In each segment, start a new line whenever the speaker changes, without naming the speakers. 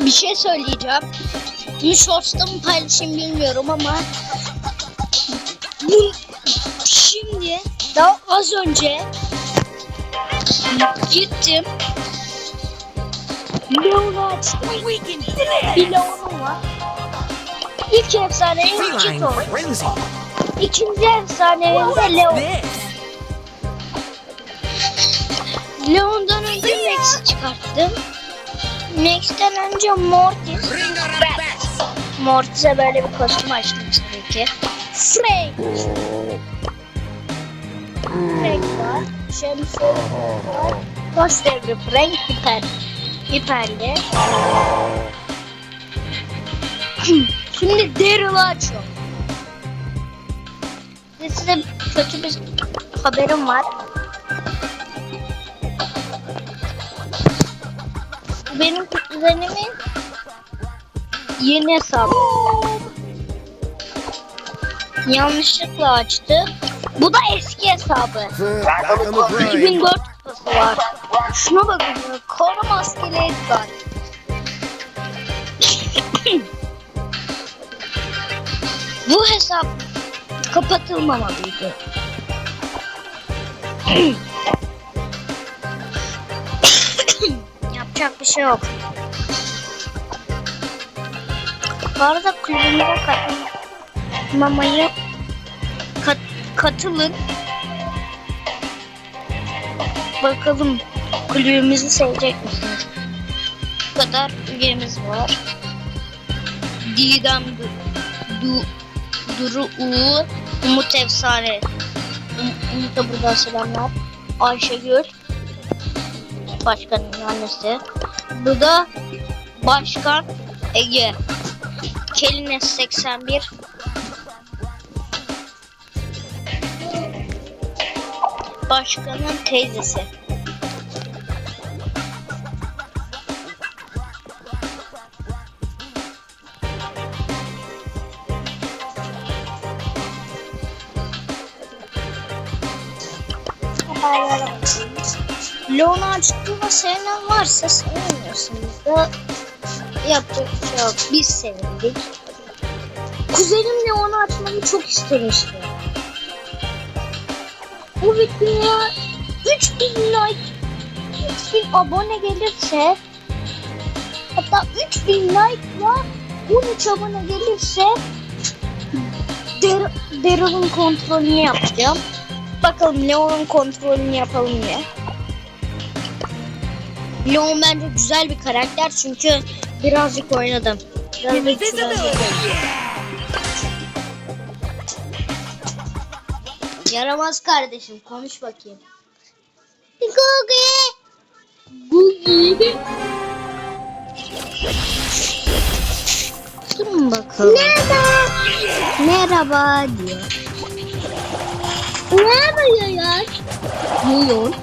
Bir şey söyleyeceğim. Bunu shorts'ta mı paylaşayım bilmiyorum ama bu şimdi daha az önce gittim. Leon'u açtım. Bir Leon'um var. İlk Cheeto.
frenzy.
İkinci efsaneyim de Leon. Leon'dan önce Max'i çıkarttım. Max'ten önce Mortis. Mortis'e böyle bir kostüm açtım tabii ki. Frank. Frank var. Şemsiye var. Ghost Devri Frank hiper. Hiperli. Şimdi Daryl'ı açıyorum. Size kötü bir haberim var. Benim kuzenimin yeni hesabı. Yanlışlıkla açtı. Bu da eski hesabı.
Back on the grind.
2004 kupası var. Şuna bakın. Kara maskeli Edgar. Bu hesap kapatılmamalıydı. Yapacak bir şey yok. Bu arada kulübümüze katılmamayı kat, katılın. Bakalım kulübümüzü sevecek misiniz? Bu kadar üyemiz var. Didem Du, du Duru U Umut Efsane Um- Umut'a buradan selamlar. Ayşegül Başkanın annesi. Bu da Başkan Ege. Kelines 81 Başkanın teyzesi. Haberlere Leon'u açtığında sevinen varsa sevmiyorsanız da yapacak bir şey yok. Biz sevindik. Kuzenim Leon'u açmamı çok istemişti. Bu videoya 3000 like 3000 abone gelirse hatta 3000 like'la 13 abone gelirse Daryl'ın kontrolünü yapacağım. Bakalım Leon'un kontrolünü yapalım ya. Leon bence güzel bir karakter çünkü birazcık oynadım. Birazcık birazcık. Yaramaz kardeşim konuş bakayım. Googie. Googie. Durun bakalım. Merhaba. Merhaba diyor. Ne yapıyorsun? Yiyor.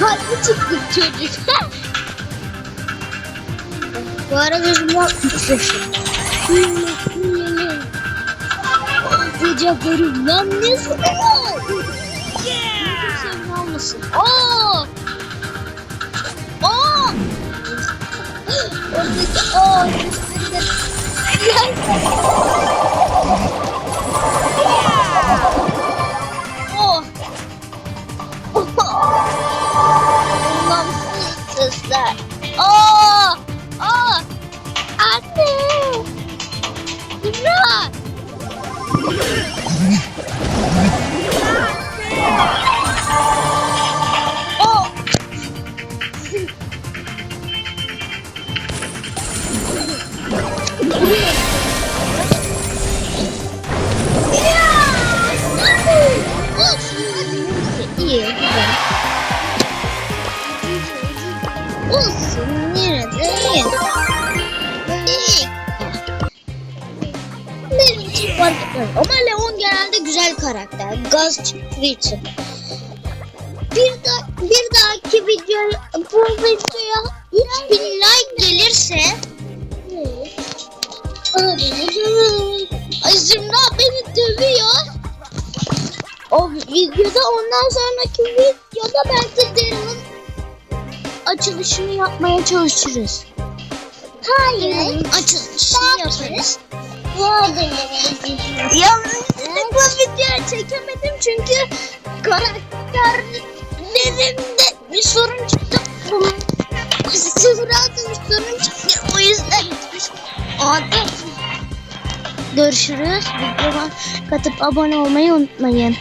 Haklı çıktık çocuk. Bu arada bunlar 3 yaşında. Sıcaklarım lan ne sıkıyor? Sen almasın. Aa! Aa! Oh, this, is the... fark etmez. Ama Leon genelde güzel karakter. Gaz çıktığı için. Bir, da, bir dahaki video bu videoya 3000 like gelirse. Ay Zümra beni dövüyor. O videoda ondan sonraki videoda belki Daryl'ın açılışını yapmaya çalışırız. Hayır. Açılışını yaparız. Yanlışlıkla video çekemedim çünkü karakterlerimde bir sorun çıktı. Zümra'da bir sorun çıktı. O yüzden Adı. Görüşürüz. Videoma katıp abone olmayı unutmayın.